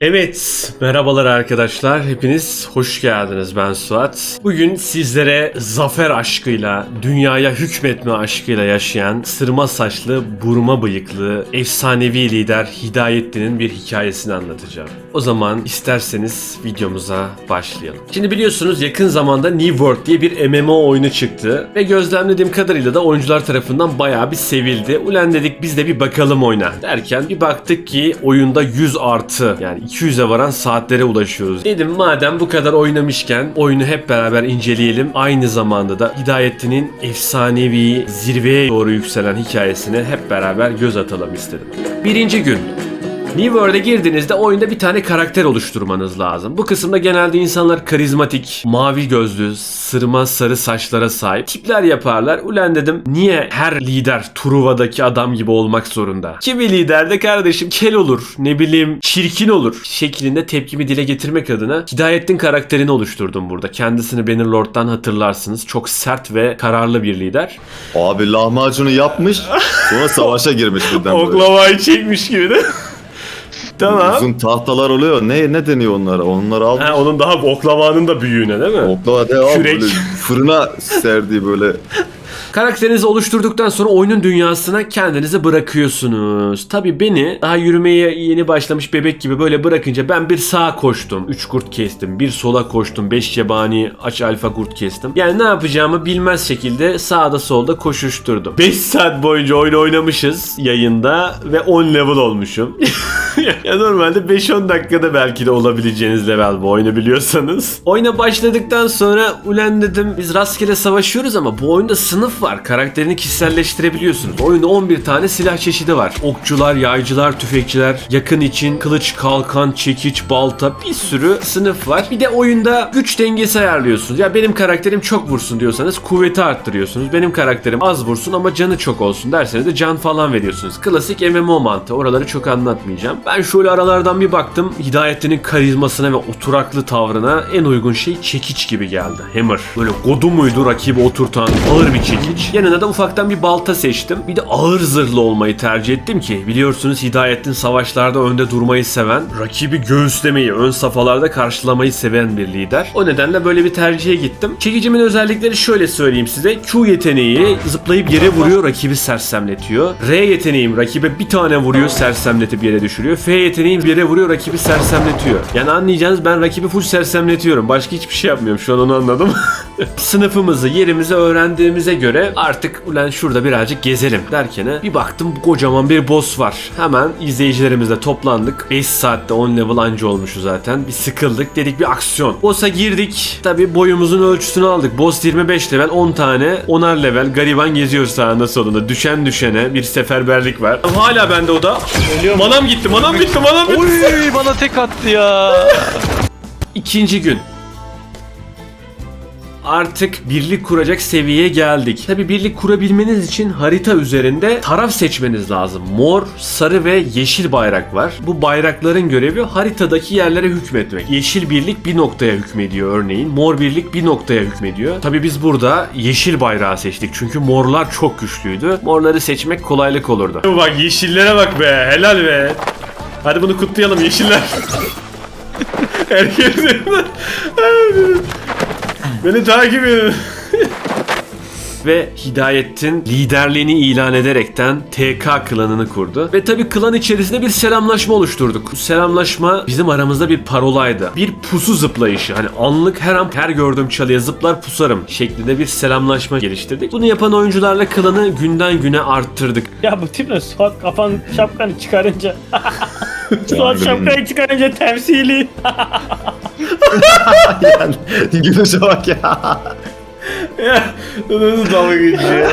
Evet, merhabalar arkadaşlar. Hepiniz hoş geldiniz. Ben Suat. Bugün sizlere zafer aşkıyla, dünyaya hükmetme aşkıyla yaşayan sırma saçlı, burma bıyıklı, efsanevi lider Hidayettin'in bir hikayesini anlatacağım. O zaman isterseniz videomuza başlayalım. Şimdi biliyorsunuz yakın zamanda New World diye bir MMO oyunu çıktı ve gözlemlediğim kadarıyla da oyuncular tarafından bayağı bir sevildi. Ulan dedik biz de bir bakalım oyna derken bir baktık ki oyunda 100 artı yani 200'e varan saatlere ulaşıyoruz. Dedim madem bu kadar oynamışken oyunu hep beraber inceleyelim. Aynı zamanda da Hidayettin'in efsanevi zirveye doğru yükselen hikayesine hep beraber göz atalım istedim. Birinci gün New World'e girdiğinizde oyunda bir tane karakter oluşturmanız lazım. Bu kısımda genelde insanlar karizmatik, mavi gözlü, sırma sarı saçlara sahip tipler yaparlar. Ulan dedim niye her lider Truva'daki adam gibi olmak zorunda? Kimi lider de kardeşim kel olur, ne bileyim çirkin olur şeklinde tepkimi dile getirmek adına Hidayettin karakterini oluşturdum burada. Kendisini Bannerlord'dan hatırlarsınız. Çok sert ve kararlı bir lider. Abi lahmacunu yapmış sonra savaşa girmiş birden böyle. Oklavayı çekmiş gibi de. tamam. Uzun tahtalar oluyor. Ne ne deniyor onlara? Onları al. Ha, onun daha oklavanın da büyüğüne değil mi? Oklava de al Kürek. böyle fırına serdiği böyle. Karakterinizi oluşturduktan sonra oyunun dünyasına kendinizi bırakıyorsunuz. Tabi beni daha yürümeye yeni başlamış bebek gibi böyle bırakınca ben bir sağa koştum. 3 kurt kestim. Bir sola koştum. 5 yabani aç alfa kurt kestim. Yani ne yapacağımı bilmez şekilde sağda solda koşuşturdum. 5 saat boyunca oyun oynamışız yayında ve 10 level olmuşum. ya normalde 5-10 dakikada belki de olabileceğiniz level bu oyunu biliyorsanız. Oyuna başladıktan sonra ulen dedim biz rastgele savaşıyoruz ama bu oyunda sınıf var. Karakterini kişiselleştirebiliyorsunuz. Oyunda 11 tane silah çeşidi var. Okçular, yaycılar, tüfekçiler, yakın için kılıç, kalkan, çekiç, balta bir sürü sınıf var. Bir de oyunda güç dengesi ayarlıyorsunuz. Ya benim karakterim çok vursun diyorsanız kuvveti arttırıyorsunuz. Benim karakterim az vursun ama canı çok olsun derseniz de can falan veriyorsunuz. Klasik MMO mantığı. Oraları çok anlatmayacağım. Ben şöyle aralardan bir baktım. Hidayettin'in karizmasına ve oturaklı tavrına en uygun şey çekiç gibi geldi. Hammer. Böyle godu muydu rakibi oturtan ağır bir çekiç. Yanına da ufaktan bir balta seçtim. Bir de ağır zırhlı olmayı tercih ettim ki biliyorsunuz Hidayettin savaşlarda önde durmayı seven, rakibi göğüslemeyi, ön safhalarda karşılamayı seven bir lider. O nedenle böyle bir tercihe gittim. Çekicimin özellikleri şöyle söyleyeyim size. Q yeteneği zıplayıp yere vuruyor, rakibi sersemletiyor. R yeteneğim rakibe bir tane vuruyor, sersemletip yere düşürüyor. F yeteneğim yere vuruyor, rakibi sersemletiyor. Yani anlayacağınız ben rakibi full sersemletiyorum. Başka hiçbir şey yapmıyorum. Şu an onu anladım. Sınıfımızı, yerimizi öğrendiğimize göre artık ulan şurada birazcık gezelim derken bir baktım kocaman bir boss var. Hemen izleyicilerimizle toplandık. 5 saatte 10 level anca olmuşuz zaten. Bir sıkıldık dedik bir aksiyon. Boss'a girdik. Tabi boyumuzun ölçüsünü aldık. Boss 25 level 10 tane 10'ar level gariban geziyor sağında solunda. Düşen düşene bir seferberlik var. Hala bende o da. Manam gitti manam gitti manam gitti. Uy bana tek attı ya. İkinci gün. Artık birlik kuracak seviyeye geldik. Tabi birlik kurabilmeniz için harita üzerinde taraf seçmeniz lazım. Mor, sarı ve yeşil bayrak var. Bu bayrakların görevi haritadaki yerlere hükmetmek. Yeşil birlik bir noktaya hükmediyor örneğin. Mor birlik bir noktaya hükmediyor. Tabi biz burada yeşil bayrağı seçtik. Çünkü morlar çok güçlüydü. Morları seçmek kolaylık olurdu. Bak yeşillere bak be. Helal be. Hadi bunu kutlayalım yeşiller. Herkes Beni takip edin. Ve Hidayettin liderliğini ilan ederekten TK klanını kurdu. Ve tabi klan içerisinde bir selamlaşma oluşturduk. Bu selamlaşma bizim aramızda bir parolaydı. Bir pusu zıplayışı. Hani anlık her an her gördüğüm çalıya zıplar pusarım şeklinde bir selamlaşma geliştirdik. Bunu yapan oyuncularla klanı günden güne arttırdık. Ya bu tip ne? Suat kafan şapkanı çıkarınca. Suat şapkayı çıkarınca temsili. yani gülüşe bak ya. Ya nasıl dalga geçiyor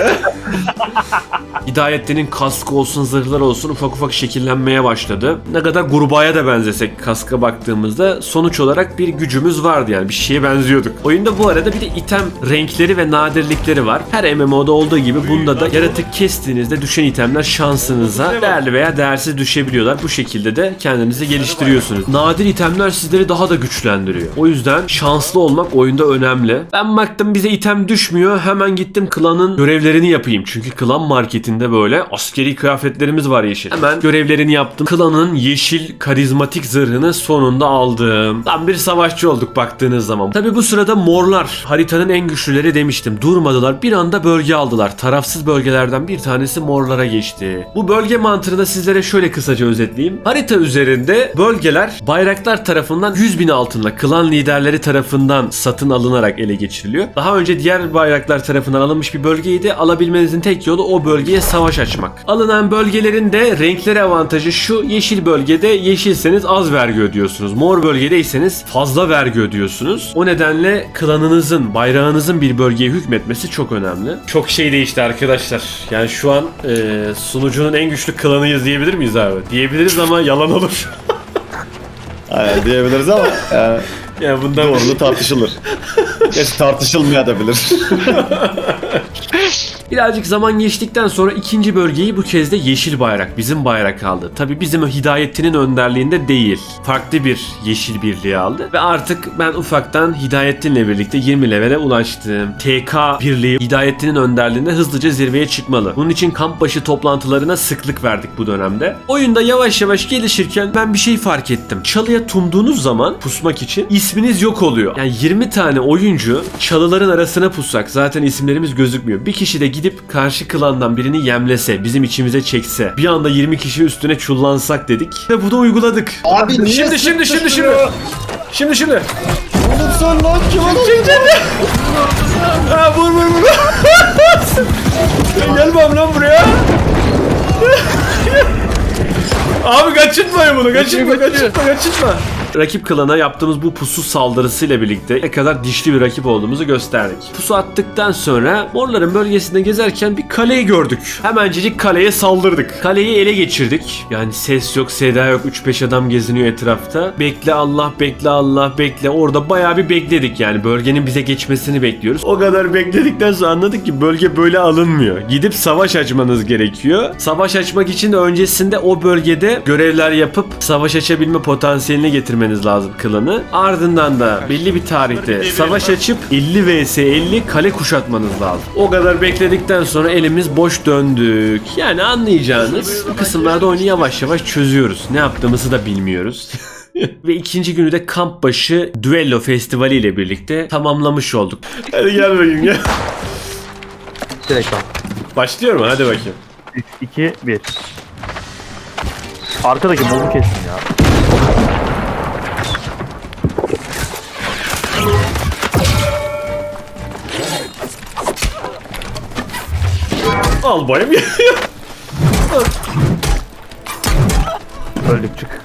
Hidayettin'in kaskı olsun zırhlar olsun ufak ufak şekillenmeye başladı. Ne kadar gurbaya da benzesek kaska baktığımızda sonuç olarak bir gücümüz vardı yani bir şeye benziyorduk. Oyunda bu arada bir de item renkleri ve nadirlikleri var. Her MMO'da olduğu gibi bunda da yaratık kestiğinizde düşen itemler şansınıza değerli veya değersiz düşebiliyorlar. Bu şekilde de kendinizi geliştiriyorsunuz. Nadir itemler sizleri daha da güçlendiriyor. O yüzden şanslı olmak oyunda önemli. Ben baktım bize item düşmüyor. Hemen gittim klanın görevlerini yapayım. Çünkü klan marketinde böyle askeri kıyafetlerimiz var yeşil. Hemen görevlerini yaptım. Klanın yeşil karizmatik zırhını sonunda aldım. Tam bir savaşçı olduk baktığınız zaman. Tabi bu sırada morlar haritanın en güçlüleri demiştim. Durmadılar. Bir anda bölge aldılar. Tarafsız bölgelerden bir tanesi morlara geçti. Bu bölge mantığını sizlere şöyle kısaca özetleyeyim. Harita üzerinde bölgeler bayraklar tarafından 100 bin altınla klan liderleri tarafından satın alınarak ele geçiriliyor. Daha önce diğer bayraklar tarafından alınmış bir bölgeydi. Alabilmenizin tek yolu o bölgeye savaş açmak. Alınan bölgelerin de renkleri avantajı şu yeşil bölgede yeşilseniz az vergi ödüyorsunuz. Mor bölgedeyseniz fazla vergi ödüyorsunuz. O nedenle klanınızın, bayrağınızın bir bölgeye hükmetmesi çok önemli. Çok şey değişti arkadaşlar. Yani şu an e, sunucunun en güçlü klanıyız diyebilir miyiz abi? Diyebiliriz ama yalan olur. Aynen diyebiliriz ama yani ya bundan Doğruluğu tartışılır. Geç tartışılmaya da bilir. Birazcık zaman geçtikten sonra ikinci bölgeyi bu kez de yeşil bayrak, bizim bayrak aldı. Tabi bizim Hidayettin'in önderliğinde değil. Farklı bir yeşil birliği aldı. Ve artık ben ufaktan Hidayettin'le birlikte 20 levele ulaştım. TK birliği Hidayettin'in önderliğinde hızlıca zirveye çıkmalı. Bunun için kamp başı toplantılarına sıklık verdik bu dönemde. Oyunda yavaş yavaş gelişirken ben bir şey fark ettim. Çalıya tumduğunuz zaman pusmak için isminiz yok oluyor. Yani 20 tane oyuncu çalıların arasına pussak zaten isimlerimiz gözükmüyor. Bir kişi de gidip karşı klandan birini yemlese, bizim içimize çekse, bir anda 20 kişi üstüne çullansak dedik ve bunu uyguladık. Abi niye Şimdi şimdi şimdi şimdi. Şimdi şimdi. Sen lan kim Ha vur vur vur. Gel lan buraya. Abi kaçırtmayın bunu. Kaçırtma, kaçırtma, kaçırtma. Rakip klana yaptığımız bu pusu saldırısıyla birlikte ne kadar dişli bir rakip olduğumuzu gösterdik. Pusu attıktan sonra morların bölgesinde gezerken bir kaleyi gördük. Hemencecik kaleye saldırdık. Kaleyi ele geçirdik. Yani ses yok, seda yok. 3-5 adam geziniyor etrafta. Bekle Allah, bekle Allah, bekle. Orada bayağı bir bekledik yani. Bölgenin bize geçmesini bekliyoruz. O kadar bekledikten sonra anladık ki bölge böyle alınmıyor. Gidip savaş açmanız gerekiyor. Savaş açmak için de öncesinde o bölgede görevler yapıp savaş açabilme potansiyeline getirmeniz lazım klanı. Ardından da belli bir tarihte savaş açıp 50 vs 50 kale kuşatmanız lazım. O kadar bekledikten sonra elimiz boş döndük. Yani anlayacağınız bu kısımlarda oyunu yavaş yavaş çözüyoruz. Ne yaptığımızı da bilmiyoruz. Ve ikinci günü de kamp başı düello festivali ile birlikte tamamlamış olduk. Hadi gel bakayım gel. Direkt al. Başlıyorum hadi bakayım. 3, 2, 1. Arkadaki mobu kestim ya. Al bayım. Öldük çık.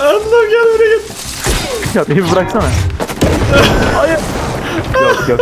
Allah gel buraya gel. Ya beni bıraksana. Hayır. yok yok.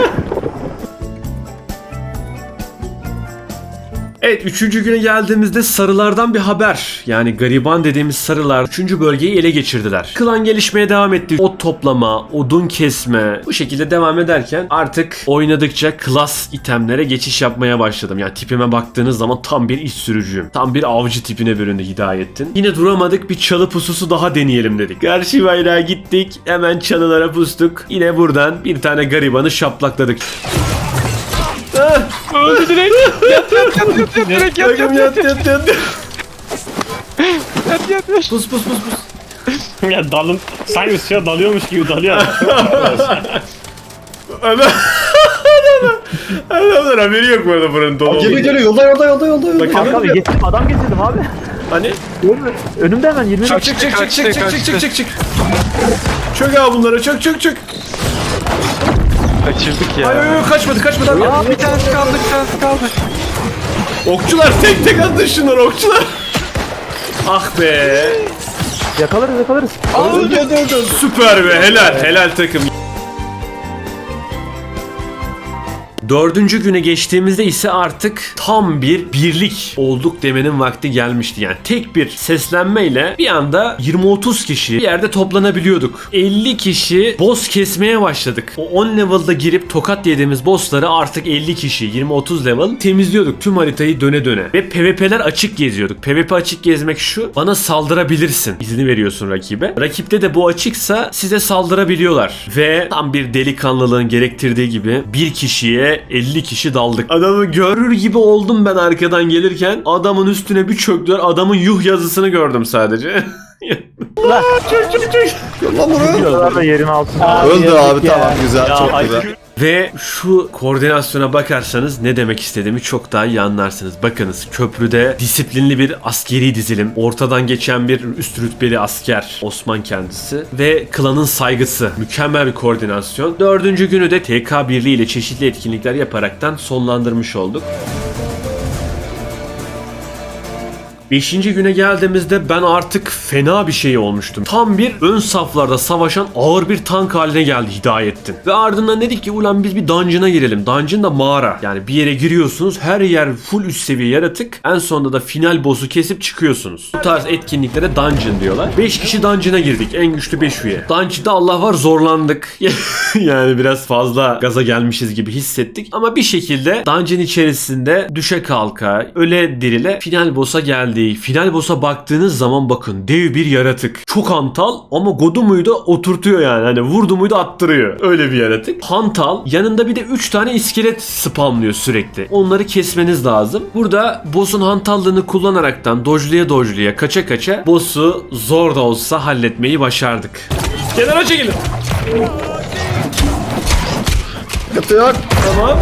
Evet üçüncü güne geldiğimizde sarılardan bir haber. Yani gariban dediğimiz sarılar üçüncü bölgeyi ele geçirdiler. Klan gelişmeye devam etti. Ot toplama, odun kesme bu şekilde devam ederken artık oynadıkça klas itemlere geçiş yapmaya başladım. Yani tipime baktığınız zaman tam bir iş sürücüyüm. Tam bir avcı tipine büründü Hidayettin. Yine duramadık bir çalı pususu daha deneyelim dedik. Karşı bayrağa gittik hemen çalılara pustuk. Yine buradan bir tane garibanı şaplakladık. Öldü direkt. Yat yat yat yat yat direkt yat yat yat yat yat. yat yat yat. Pus pus pus pus. ya dalın sanki suya dalıyormuş gibi dalıyor. Adam Adamlar haberi yok bu arada buranın dolu Gemi olduğunu. geliyor yolda yolda yolda yolda. yolda. Kanka abi getirdim adam getirdim abi. Hani? Görmüyor. Önümde hemen 20 Çık çık çık çık çık çık çık çık çık çık. Çök abi bunlara çök çök çök. Kaçırdık ya. Ay ay ay kaçmadı kaçmadı abi. Aa bir tanesi kaldı bir tanesi kaldı. Okçular tek tek atın şunları okçular. Ah be. Yakalarız yakalarız. Süper be helal helal takım. Dördüncü güne geçtiğimizde ise artık tam bir birlik olduk demenin vakti gelmişti. Yani tek bir seslenmeyle bir anda 20-30 kişi bir yerde toplanabiliyorduk. 50 kişi boss kesmeye başladık. O 10 level'da girip tokat yediğimiz bossları artık 50 kişi 20-30 level temizliyorduk tüm haritayı döne döne. Ve PvP'ler açık geziyorduk. PvP açık gezmek şu bana saldırabilirsin. İzni veriyorsun rakibe. Rakipte de bu açıksa size saldırabiliyorlar. Ve tam bir delikanlılığın gerektirdiği gibi bir kişiye 50 kişi daldık. Adamı görür gibi oldum ben arkadan gelirken. Adamın üstüne bir çöktüler. Adamın yuh yazısını gördüm sadece. Diyorlar da yerin altında. Öldü abi tamam güzel Ya, çok ay- güzel. Ve şu koordinasyona bakarsanız ne demek istediğimi çok daha iyi anlarsınız. Bakınız köprüde disiplinli bir askeri dizilim, ortadan geçen bir üst rütbeli asker Osman kendisi ve klanın saygısı. Mükemmel bir koordinasyon. Dördüncü günü de TK Birliği ile çeşitli etkinlikler yaparaktan sonlandırmış olduk. Beşinci güne geldiğimizde ben artık fena bir şey olmuştum. Tam bir ön saflarda savaşan ağır bir tank haline geldi Hidayettin. Ve ardından dedik ki ulan biz bir dungeon'a girelim. Dungeon da mağara. Yani bir yere giriyorsunuz her yer full üst seviye yaratık. En sonunda da final boss'u kesip çıkıyorsunuz. Bu tarz etkinliklere dungeon diyorlar. 5 kişi dungeon'a girdik. En güçlü 5 üye. Dungeon'da Allah var zorlandık. yani biraz fazla gaza gelmişiz gibi hissettik. Ama bir şekilde dungeon içerisinde düşe kalka, öle dirile final boss'a geldi. Final boss'a baktığınız zaman bakın dev bir yaratık. Çok hantal ama godu muydu oturtuyor yani. Hani vurdu muydu attırıyor. Öyle bir yaratık. Hantal yanında bir de 3 tane iskelet spamlıyor sürekli. Onları kesmeniz lazım. Burada boss'un hantallığını kullanaraktan dojluya dojluya kaça kaça boss'u zor da olsa halletmeyi başardık. Kenara çekilin. Sıkıntı yok. Tamam.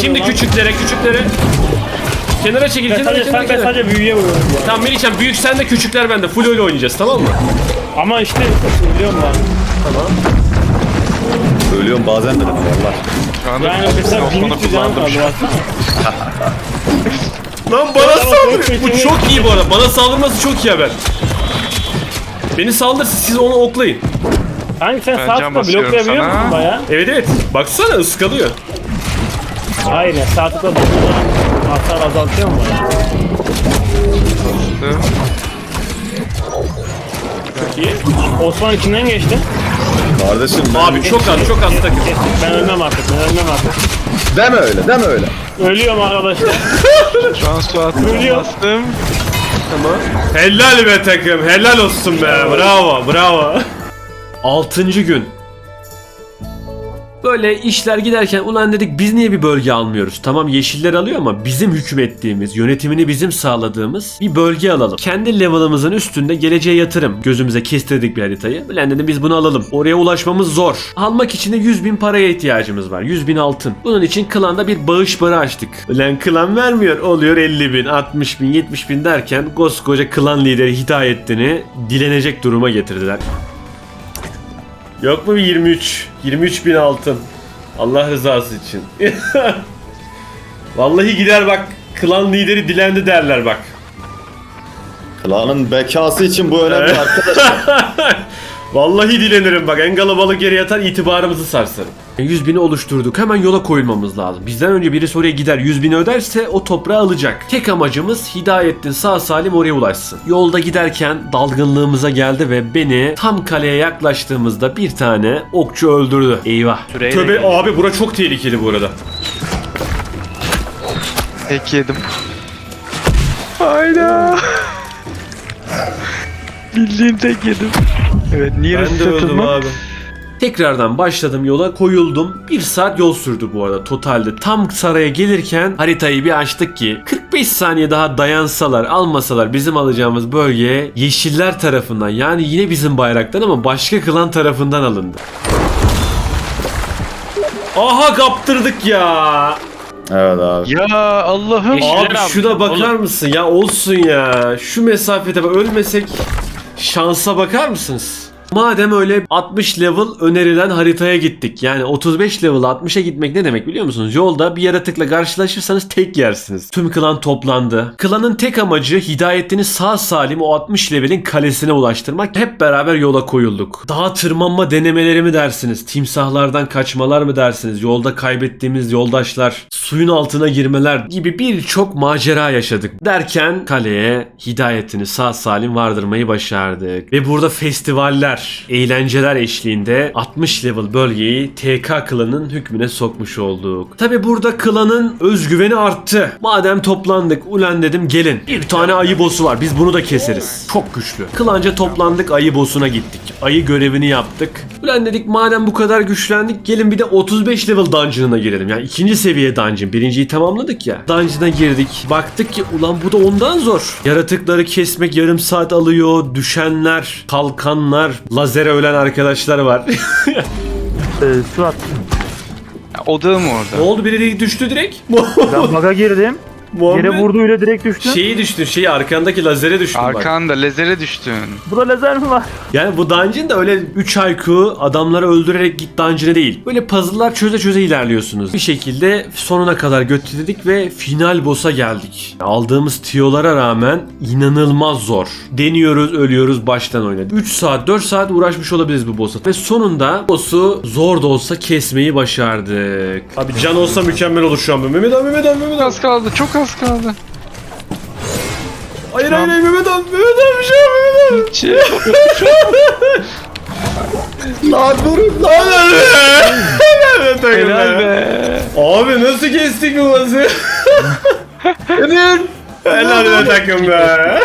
Şimdi küçüklere küçüklere. Kenara çekil Ben kenara sadece, sen, ben kenara. sadece büyüye vuruyorum ya. Tamam Melihcan büyük sen de küçükler bende. Full öyle oynayacağız tamam mı? Ama işte biliyorum ben. Ölüyorum bazen valla. Şu anda Yani mesela Osman'ı 1300 can kullandım kaldı şu an. baksana. Lan bana Tamam, saldır. Bu çok iyi bu arada. Bana saldırması çok iyi haber. Beni saldırsın siz onu oklayın. Hangi sen Ben sağ can tıkla basıyorum bloklayabiliyor sana. musun baya? Evet evet. Baksana ıskalıyor. Aynen sağ tıkla dokunma hasar azaltıyor mu bana? Çok iyi. Osman içinden geçti. Kardeşim ben... Abi çok az çok az takım. Ben ölmem artık ben ölmem artık. Deme öyle deme öyle. Ölüyorum arkadaşlar. Şu an su attım Ölüyor. bastım. Tamam. Helal be takım. Helal olsun be. Bravo bravo. Altıncı gün. Böyle işler giderken ulan dedik biz niye bir bölge almıyoruz? Tamam yeşiller alıyor ama bizim hükmettiğimiz, yönetimini bizim sağladığımız bir bölge alalım. Kendi level'ımızın üstünde geleceğe yatırım. Gözümüze kestirdik bir haritayı. Ulan dedim biz bunu alalım. Oraya ulaşmamız zor. Almak için de 100 bin paraya ihtiyacımız var. 100 bin altın. Bunun için klanda bir bağış barı açtık. Ulan klan vermiyor. Oluyor 50 bin, 60 bin, 70 bin derken koskoca klan lideri Hidayettin'i dilenecek duruma getirdiler. Yok mu bir 23? 23 bin altın. Allah rızası için. Vallahi gider bak. Klan lideri dilendi derler bak. Klanın bekası için bu önemli arkadaşlar. Vallahi dilenirim bak. En kalabalık yere yatar itibarımızı sarsarım. 100 bini oluşturduk. Hemen yola koyulmamız lazım. Bizden önce birisi oraya gider 100 bini öderse o toprağı alacak. Tek amacımız Hidayettin sağ salim oraya ulaşsın. Yolda giderken dalgınlığımıza geldi ve beni tam kaleye yaklaştığımızda bir tane okçu öldürdü. Eyvah. Süreyle Tövbe geldi. abi bura çok tehlikeli bu arada. Tek yedim. Hayda. Bildiğin tek yedim. Evet niye Ben de öldüm abi. Tekrardan başladım yola koyuldum. Bir saat yol sürdü bu arada totalde. Tam saraya gelirken haritayı bir açtık ki 45 saniye daha dayansalar almasalar bizim alacağımız bölge yeşiller tarafından yani yine bizim bayraktan ama başka klan tarafından alındı. Aha kaptırdık ya. evet abi. Ya Allah'ım. Yeşiller Abi abi. şuna bakar Oğlum. mısın ya olsun ya. Şu mesafede bak ölmesek şansa bakar mısınız? Madem öyle 60 level önerilen haritaya gittik. Yani 35 level 60'a gitmek ne demek biliyor musunuz? Yolda bir yaratıkla karşılaşırsanız tek yersiniz. Tüm klan toplandı. Klanın tek amacı Hidayettin'i sağ salim o 60 levelin kalesine ulaştırmak. Hep beraber yola koyulduk. Dağa tırmanma denemeleri mi dersiniz? Timsahlardan kaçmalar mı dersiniz? Yolda kaybettiğimiz yoldaşlar, suyun altına girmeler gibi birçok macera yaşadık. Derken kaleye Hidayettin'i sağ salim vardırmayı başardık. Ve burada festivaller, eğlenceler eşliğinde 60 level bölgeyi TK klanın hükmüne sokmuş olduk. Tabi burada klanın özgüveni arttı. Madem toplandık ulan dedim gelin. Bir tane ayı boss'u var biz bunu da keseriz. Çok güçlü. Klanca toplandık ayı boss'una gittik. Ayı görevini yaptık. Ulan dedik madem bu kadar güçlendik gelin bir de 35 level dungeon'ına girelim. Yani ikinci seviye dungeon. Birinciyi tamamladık ya. Dungeon'a girdik. Baktık ki ulan bu da ondan zor. Yaratıkları kesmek yarım saat alıyor. Düşenler, kalkanlar, lazere ölen arkadaşlar var. Ee, Suat Odağı mı ne orada? oldu biri düştü direkt? ben bug'a girdim. Yere vurdu öyle direkt düştüm. Şeyi düştü, şeyi arkandaki lazere düştün bak. Arkanda lezere düştün. Bu da lazer mi var? Yani bu dungeon da öyle 3 IQ adamları öldürerek git dungeon'ı değil. Böyle puzzle'lar çöze çöze ilerliyorsunuz. Bir şekilde sonuna kadar götürdük ve final boss'a geldik. Aldığımız tiyolara rağmen inanılmaz zor. Deniyoruz, ölüyoruz, baştan oynadık. 3 saat, 4 saat uğraşmış olabiliriz bu boss'a. Ve sonunda boss'u zor da olsa kesmeyi başardık. Abi can olsa mükemmel olur şu an. bu. Mehmet abi, Mehmet abi, Mehmet abi. az kaldı, çok az kaldı. Hayır hayır hayır Mehmet abi, Mehmet abi, şu an Mehmet abi. Şey, Lan durun lan. Evet, helal be. Abi nasıl kestik bu boss'u? Helal be takım be.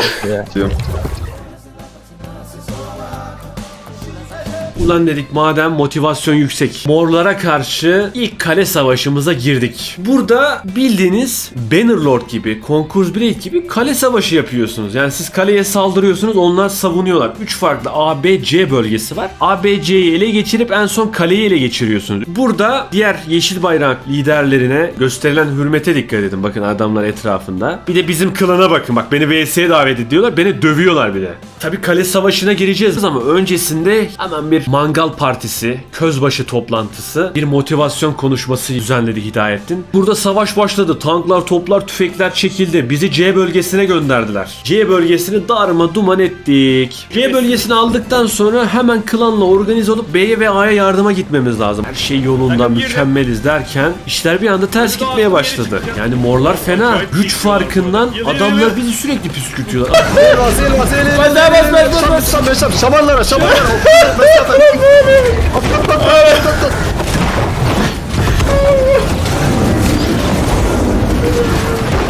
Ulan dedik madem motivasyon yüksek. Morlara karşı ilk kale savaşımıza girdik. Burada bildiğiniz Bannerlord gibi, Concourse Blade gibi kale savaşı yapıyorsunuz. Yani siz kaleye saldırıyorsunuz onlar savunuyorlar. 3 farklı A, B, C bölgesi var. A, B, C'yi ele geçirip en son kaleyi ele geçiriyorsunuz. Burada diğer yeşil bayrak liderlerine gösterilen hürmete dikkat edin. Bakın adamlar etrafında. Bir de bizim klana bakın. Bak beni VS'ye davet ediyorlar. Beni dövüyorlar bir de. Tabi kale savaşına gireceğiz ama öncesinde hemen bir mangal partisi, közbaşı toplantısı, bir motivasyon konuşması düzenledi Hidayettin. Burada savaş başladı. Tanklar, toplar, tüfekler çekildi. Bizi C bölgesine gönderdiler. C bölgesini darma duman ettik. C bölgesini aldıktan sonra hemen klanla organize olup B'ye ve A'ya yardıma gitmemiz lazım. Her şey yolunda mükemmeliz derken işler bir anda ters gitmeye başladı. Yani morlar fena. Güç farkından adamlar bizi sürekli püskürtüyorlar. Elmas elmas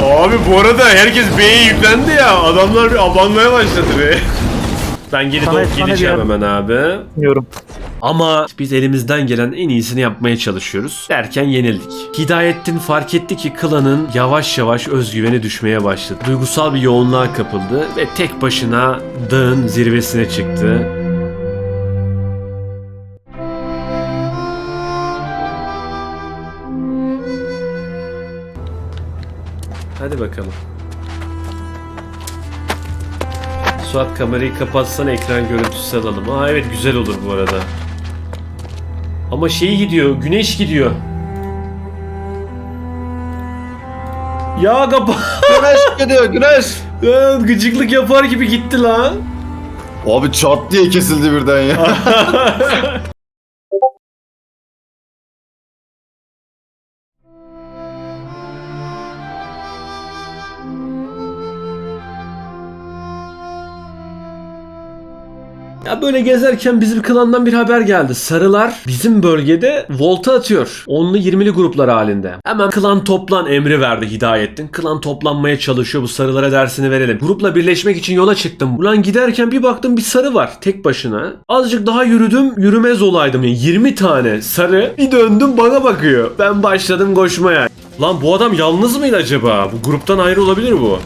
Abi bu arada herkes B'ye yüklendi ya. Adamlar bir abanmaya başladı be. Ben geri Sana yer- hemen abi. Bilmiyorum. Ama biz elimizden gelen en iyisini yapmaya çalışıyoruz. Derken yenildik. Hidayettin fark etti ki klanın yavaş yavaş özgüveni düşmeye başladı. Duygusal bir yoğunluğa kapıldı ve tek başına dağın zirvesine çıktı. Bakalım. Suat kamerayı kapatsan ekran görüntüsü alalım. Aa evet güzel olur bu arada. Ama şey gidiyor, güneş gidiyor. Ya kapa. Güneş gidiyor güneş. Ya, Gıcıklık yapar gibi gitti lan. Abi çat diye kesildi birden ya. Ya böyle gezerken bizim klandan bir haber geldi. Sarılar bizim bölgede volta atıyor. Onlu 20'li gruplar halinde. Hemen klan toplan emri verdi Hidayettin. Klan toplanmaya çalışıyor bu sarılara dersini verelim. Grupla birleşmek için yola çıktım. Ulan giderken bir baktım bir sarı var tek başına. Azıcık daha yürüdüm yürümez olaydım. Yani 20 tane sarı bir döndüm bana bakıyor. Ben başladım koşmaya. Lan bu adam yalnız mıydı acaba? Bu gruptan ayrı olabilir bu.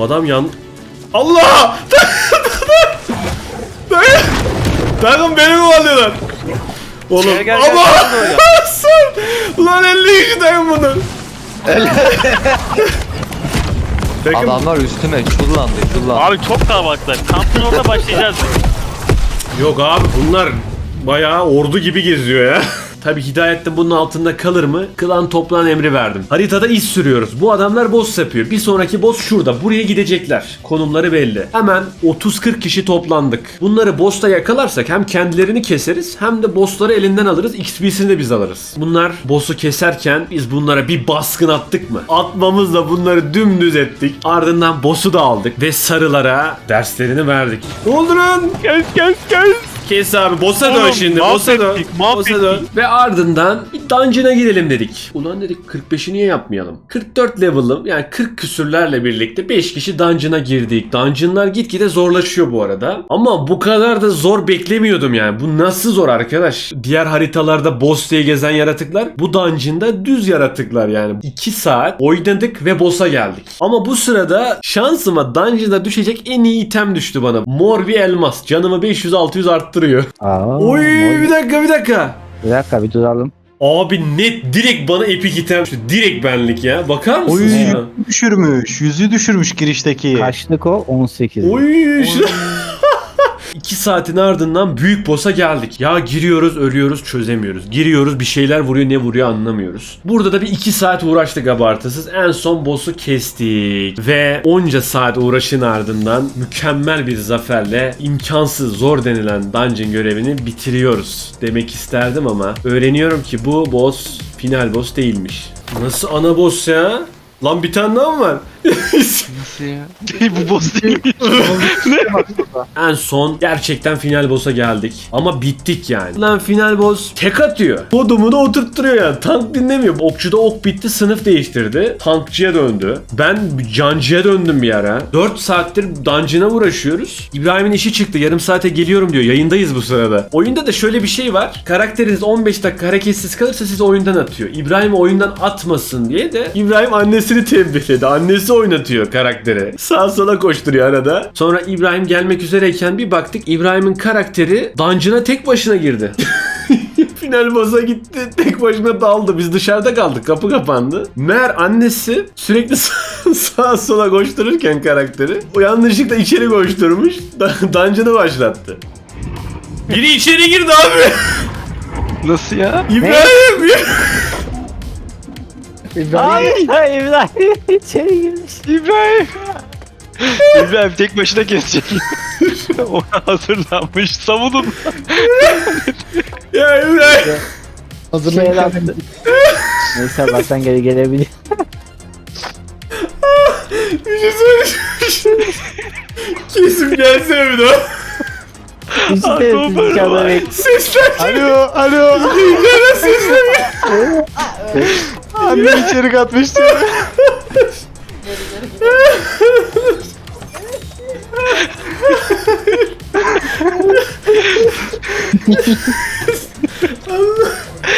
Adam yan... Allah! Takım beni mi alıyorlar? Oğlum Gel, gel, ama Sen! Lan 50 kişi takım. Takım Adamlar üstüme çullandı çullandı. Abi çok kalabalıklar. Kampın başlayacağız. Yok abi bunlar bayağı ordu gibi geziyor ya. Tabi hidayette bunun altında kalır mı? Klan toplan emri verdim. Haritada iz sürüyoruz. Bu adamlar boss yapıyor. Bir sonraki boss şurada. Buraya gidecekler. Konumları belli. Hemen 30-40 kişi toplandık. Bunları boss'ta yakalarsak hem kendilerini keseriz hem de boss'ları elinden alırız. XP'sini de biz alırız. Bunlar boss'u keserken biz bunlara bir baskın attık mı? Atmamızla bunları dümdüz ettik. Ardından boss'u da aldık ve sarılara derslerini verdik. Lan? Kes kes kes. Kes abi boss'a dön şimdi boss'a dön. Boss'a dön. Ve ardından bir dungeon'a girelim dedik. Ulan dedik 45'i niye yapmayalım? 44 level'ım yani 40 küsürlerle birlikte 5 kişi dungeon'a girdik. Dungeon'lar gitgide zorlaşıyor bu arada. Ama bu kadar da zor beklemiyordum yani. Bu nasıl zor arkadaş? Diğer haritalarda boss diye gezen yaratıklar bu dungeon'da düz yaratıklar yani. 2 saat oynadık ve boss'a geldik. Ama bu sırada şansıma dungeon'da düşecek en iyi item düştü bana. Mor bir elmas. Canımı 500-600 yaptırıyor. Oy bir dakika bir dakika. Bir dakika bir duralım. Abi net direkt bana epik item. İşte direkt benlik ya. Bakar mısın? Oy ya? düşürmüş. Yüzü düşürmüş girişteki. Kaçlık o? 18. Oy. 2 saatin ardından büyük boss'a geldik. Ya giriyoruz ölüyoruz çözemiyoruz. Giriyoruz bir şeyler vuruyor ne vuruyor anlamıyoruz. Burada da bir 2 saat uğraştık abartısız. En son boss'u kestik. Ve onca saat uğraşın ardından mükemmel bir zaferle imkansız zor denilen dungeon görevini bitiriyoruz. Demek isterdim ama öğreniyorum ki bu boss final boss değilmiş. Nasıl ana boss ya? Lan bir tane daha mı var? Nasıl ya? Bu boss değil. En son gerçekten final boss'a geldik. Ama bittik yani. Lan final boss tek atıyor. Kodumu da oturtturuyor yani. Tank dinlemiyor. Okçuda ok bitti sınıf değiştirdi. Tankçıya döndü. Ben cancıya döndüm bir ara. 4 saattir dungeon'a uğraşıyoruz. İbrahim'in işi çıktı. Yarım saate geliyorum diyor. Yayındayız bu sırada. Oyunda da şöyle bir şey var. Karakteriniz 15 dakika hareketsiz kalırsa sizi oyundan atıyor. İbrahim oyundan atmasın diye de İbrahim annesini tembihledi. Annesi oynatıyor karakteri. Sağa sola koşturuyor arada. Sonra İbrahim gelmek üzereyken bir baktık İbrahim'in karakteri dungeon'a tek başına girdi. Final boss'a gitti. Tek başına daldı. Biz dışarıda kaldık. Kapı kapandı. Meğer annesi sürekli sağ- sağa sola koştururken karakteri o yanlışlıkla içeri koşturmuş. Dungeon'ı başlattı. Biri içeri girdi abi. Nasıl ya? İbrahim. İbrahim. İbrahim içeri girmiş. İbrahim. İbrahim tek başına kesecek. Ona hazırlanmış. Savunun. ya İbrahim. Şey yaptı. Neyse Allah'tan geri gelebilir. Bir şey söyleyeceğim. Kesim gelsene bir daha. Bek. Sesler. alo alo. Neden sesler? Anne içeri katmıştı.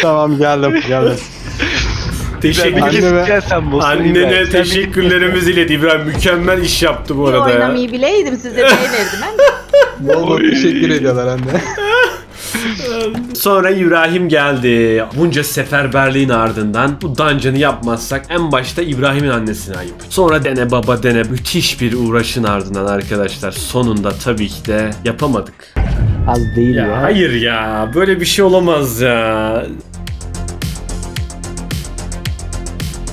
tamam geldim geldim. Teşekkür Anneme- gel sen boss'un Annene İbrahim. Mükemmel iş yaptı bu Bir arada ya. oynamayı bileydim size şey verirdim ben. Bol bol teşekkür ediyorlar anne. Sonra İbrahim geldi. Bunca seferberliğin ardından bu dungeon'ı yapmazsak en başta İbrahim'in annesine ayıp. Sonra dene baba dene müthiş bir uğraşın ardından arkadaşlar sonunda tabii ki de yapamadık. Az değil Ya, ya. hayır ya böyle bir şey olamaz ya.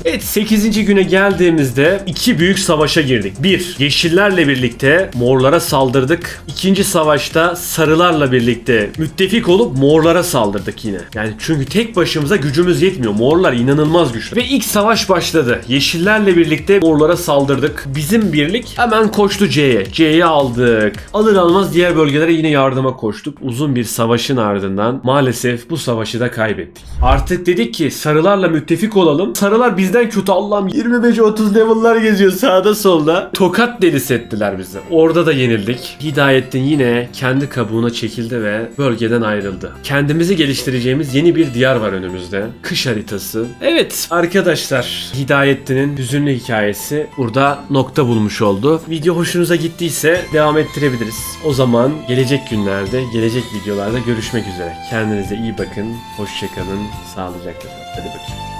Evet 8. güne geldiğimizde iki büyük savaşa girdik. Bir, yeşillerle birlikte morlara saldırdık. İkinci savaşta sarılarla birlikte müttefik olup morlara saldırdık yine. Yani çünkü tek başımıza gücümüz yetmiyor. Morlar inanılmaz güçlü. Ve ilk savaş başladı. Yeşillerle birlikte morlara saldırdık. Bizim birlik hemen koştu C'ye. C'yi aldık. Alır almaz diğer bölgelere yine yardıma koştuk. Uzun bir savaşın ardından maalesef bu savaşı da kaybettik. Artık dedik ki sarılarla müttefik olalım. Sarılar bizden kötü Allah'ım 25-30 level'lar geziyor sağda solda. Tokat delisi ettiler bizi. Orada da yenildik. Hidayettin yine kendi kabuğuna çekildi ve bölgeden ayrıldı. Kendimizi geliştireceğimiz yeni bir diyar var önümüzde. Kış haritası. Evet arkadaşlar Hidayettin'in hüzünlü hikayesi burada nokta bulmuş oldu. Video hoşunuza gittiyse devam ettirebiliriz. O zaman gelecek günlerde, gelecek videolarda görüşmek üzere. Kendinize iyi bakın, hoşçakalın, sağlıcakla. Hadi bakayım.